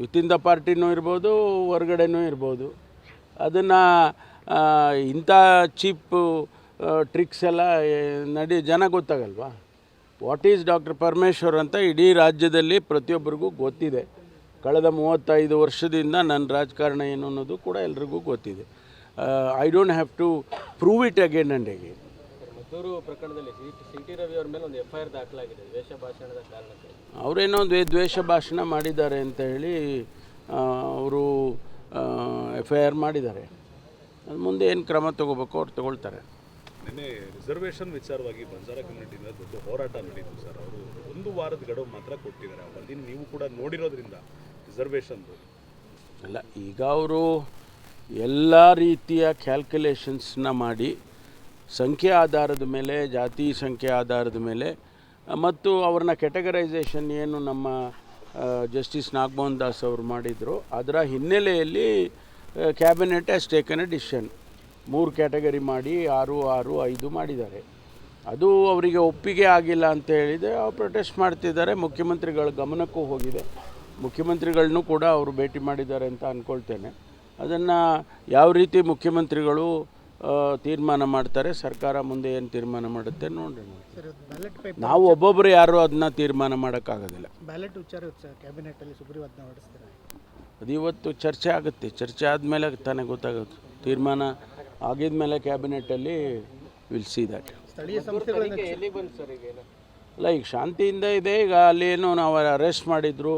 Within the ಪಾರ್ಟಿನೂ ಇರ್ಬೋದು, ಹೊರಗಡೆನೂ ಇರ್ಬೋದು. ಅದನ್ನು ಇಂಥ ಚೀಪ್ ಟ್ರಿಕ್ಸ್ ಎಲ್ಲ ನಡಿ, ಜನ ಗೊತ್ತಾಗಲ್ವಾ? ವಾಟ್ ಈಸ್ ಡಾಕ್ಟರ್ ಪರಮೇಶ್ವರ್ ಅಂತ ಇಡೀ ರಾಜ್ಯದಲ್ಲಿ ಪ್ರತಿಯೊಬ್ಬರಿಗೂ ಗೊತ್ತಿದೆ. ಕಳೆದ ಮೂವತ್ತೈದು ವರ್ಷದಿಂದ ನನ್ನ ರಾಜಕಾರಣ ಏನು ಅನ್ನೋದು ಕೂಡ ಎಲ್ರಿಗೂ ಗೊತ್ತಿದೆ. I don't have to prove it again and again Maddur ಪ್ರಕರಣದಲ್ಲಿ ಸಿ ಟಿ ರವಿ ಅವ್ರ ಮೇಲೆ ಒಂದು ಎಫ್ ಐ ಆರ್ ದಾಖಲಾಗಿದೆ ದ್ವೇಷ ಭಾಷಣದ ಕಾರಣಕ್ಕೆ. ಅವರೇನೋ ದ್ವೇ ದ್ವೇಷ ಭಾಷಣ ಮಾಡಿದ್ದಾರೆ ಅಂತ ಹೇಳಿ ಅವರು ಎಫ್ ಐ ಆರ್ ಮಾಡಿದ್ದಾರೆ. ಅದು ಮುಂದೆ ಏನು ಕ್ರಮ ತಗೋಬೇಕು ಅವ್ರು ತಗೊಳ್ತಾರೆ. ನಿನ್ನೆ ರಿಸರ್ವೇಷನ್ ವಿಚಾರವಾಗಿ ಬಂಜಾರ ಕಮ್ಯುನಿಟಿಯಿಂದ ದೊಡ್ಡ ಹೋರಾಟ ನಡೀತು ಸರ್. ಅವರು ಒಂದು ವಾರದ ಗಡುವು ಮಾತ್ರ ಕೊಟ್ಟಿದ್ದಾರೆ. ವರದಿನ ನೀವು ಕೂಡ ನೋಡಿರೋದ್ರಿಂದ ರಿಸರ್ವೇಷನ್ದು ಅಲ್ಲ ಈಗ ಅವರು ಎಲ್ಲ ರೀತಿಯ ಕ್ಯಾಲ್ಕುಲೇಷನ್ಸ್ನ ಮಾಡಿ ಸಂಖ್ಯೆ ಆಧಾರದ ಮೇಲೆ, ಜಾತಿ ಸಂಖ್ಯೆ ಆಧಾರದ ಮೇಲೆ, ಮತ್ತು ಅವ್ರನ್ನ ಕೆಟಗರೈಸೇಷನ್ ಏನು ನಮ್ಮ ಜಸ್ಟಿಸ್ ನಾಗಮೋಹನ್ ದಾಸ್ ಅವರು ಮಾಡಿದರು. ಅದರ ಹಿನ್ನೆಲೆಯಲ್ಲಿ cabinet has taken a decision ಮೂರು ಕ್ಯಾಟಗರಿ ಮಾಡಿ, ಆರು ಆರು, ಐದು ಮಾಡಿದ್ದಾರೆ. ಅದು ಅವರಿಗೆ ಒಪ್ಪಿಗೆ ಆಗಿಲ್ಲ ಅಂತ ಹೇಳಿದೆ ಅವ್ರು ಪ್ರೊಟೆಸ್ಟ್ ಮಾಡ್ತಿದ್ದಾರೆ. ಮುಖ್ಯಮಂತ್ರಿಗಳ ಗಮನಕ್ಕೂ ಹೋಗಿದೆ. ಮುಖ್ಯಮಂತ್ರಿಗಳನ್ನೂ ಕೂಡ ಅವರು ಭೇಟಿ ಮಾಡಿದ್ದಾರೆ ಅಂತ ಅಂದ್ಕೊಳ್ತೇನೆ ಅದನ್ನು ಯಾವ ರೀತಿ ಮುಖ್ಯಮಂತ್ರಿಗಳು ತೀರ್ಮಾನ ಮಾಡ್ತಾರೆ. ಸರ್ಕಾರ ಮುಂದೆ ಏನು ತೀರ್ಮಾನ ಮಾಡುತ್ತೆ ನೋಡೋಣ ಪೇಪರ್ ನಾವು ಒಬ್ಬೊಬ್ಬರು ಯಾರು ಅದನ್ನ ತೀರ್ಮಾನ ಮಾಡೋಕ್ಕಾಗೋದಿಲ್ಲ. ಬ್ಯಾಲೆಟ್ ವಿಚಾರ ಕ್ಯಾಬಿನೆಟಲ್ಲಿ ಸುಗ್ರೀವಾಜ್ಞೆ ಹೊರಡಿಸ್ತಾರೆ? ಅದು ಇವತ್ತು ಚರ್ಚೆ ಆಗುತ್ತೆ. ಚರ್ಚೆ ಆದಮೇಲೆ ತಾನೇ ಗೊತ್ತಾಗುತ್ತೆ. ತೀರ್ಮಾನ ಆಗಿದ ಮೇಲೆ ಕ್ಯಾಬಿನೆಟಲ್ಲಿ ವಿಲ್ ಸಿ ದ್ಯಾಟ್ ಸ್ಥಳೀಯ ಸಂಸ್ಥೆಗಳಿಂದ ಎಲ್ಲಿ ಬಂತು ಸರ್ ಈಗ ಏನು ಅಲ್ಲ ಈಗ ಶಾಂತಿಯಿಂದ ಇದೆ. ಈಗ ಅಲ್ಲಿ ಏನು ನಾವು ಅರೆಸ್ಟ್ ಮಾಡಿದ್ರು.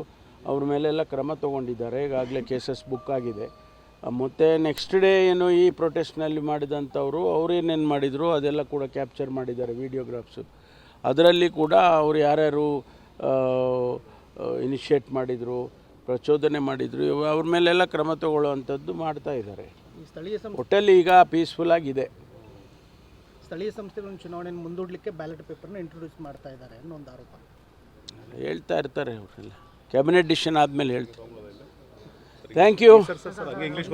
ಅವ್ರ ಮೇಲೆಲ್ಲ ಕ್ರಮ ತಗೊಂಡಿದ್ದಾರೆ. ಈಗಾಗಲೇ ಕೇಸಸ್ ಬುಕ್ ಆಗಿದೆ. ಮತ್ತೆ ನೆಕ್ಸ್ಟ್ ಡೇ ಏನು ಈ ಪ್ರೊಟೆಸ್ಟ್ನಲ್ಲಿ ಮಾಡಿದಂಥವರು ಅವ್ರು ಏನೇನು ಮಾಡಿದರು ಅದೆಲ್ಲ ಕೂಡ ಕ್ಯಾಪ್ಚರ್ ಮಾಡಿದ್ದಾರೆ ವಿಡಿಯೋಗ್ರಾಫ್ಸು ಅದರಲ್ಲಿ ಕೂಡ ಅವ್ರು ಯಾರ್ಯಾರು ಇನಿಷಿಯೇಟ್ ಮಾಡಿದರು ಪ್ರಚೋದನೆ ಮಾಡಿದರು ಅವ್ರ ಮೇಲೆಲ್ಲ ಕ್ರಮ ತಗೊಳ್ಳುವಂಥದ್ದು ಮಾಡ್ತಾ ಇದ್ದಾರೆ. ಈ ಸ್ಥಳೀಯ ಸಂಸ್ಥೆ ಒಟ್ಟಲ್ಲಿ ಈಗ ಪೀಸ್ಫುಲ್ ಆಗಿದೆ. ಸ್ಥಳೀಯ ಸಂಸ್ಥೆಗಳನ್ನು ಚುನಾವಣೆಯನ್ನು ಮುಂದೂಡಲಿಕ್ಕೆ ಬ್ಯಾಲೆಟ್ ಪೇಪರ್ನ ಇಂಟ್ರೊಡ್ಯೂಸ್ ಮಾಡ್ತಾ ಇದ್ದಾರೆ ಅನ್ನೋ ಒಂದು ಆರೋಪ. ಹೇಳ್ತಾ ಇರ್ತಾರೆ ಅವರೆಲ್ಲ. ಕ್ಯಾಬಿನೆಟ್ ಡಿಸಿಷನ್ ಆದಮೇಲೆ ಹೇಳ್ತಾರೆ. Thank you sir sir. Sir. ಹಂಗೆ ಇಂಗ್ಲೀಷ್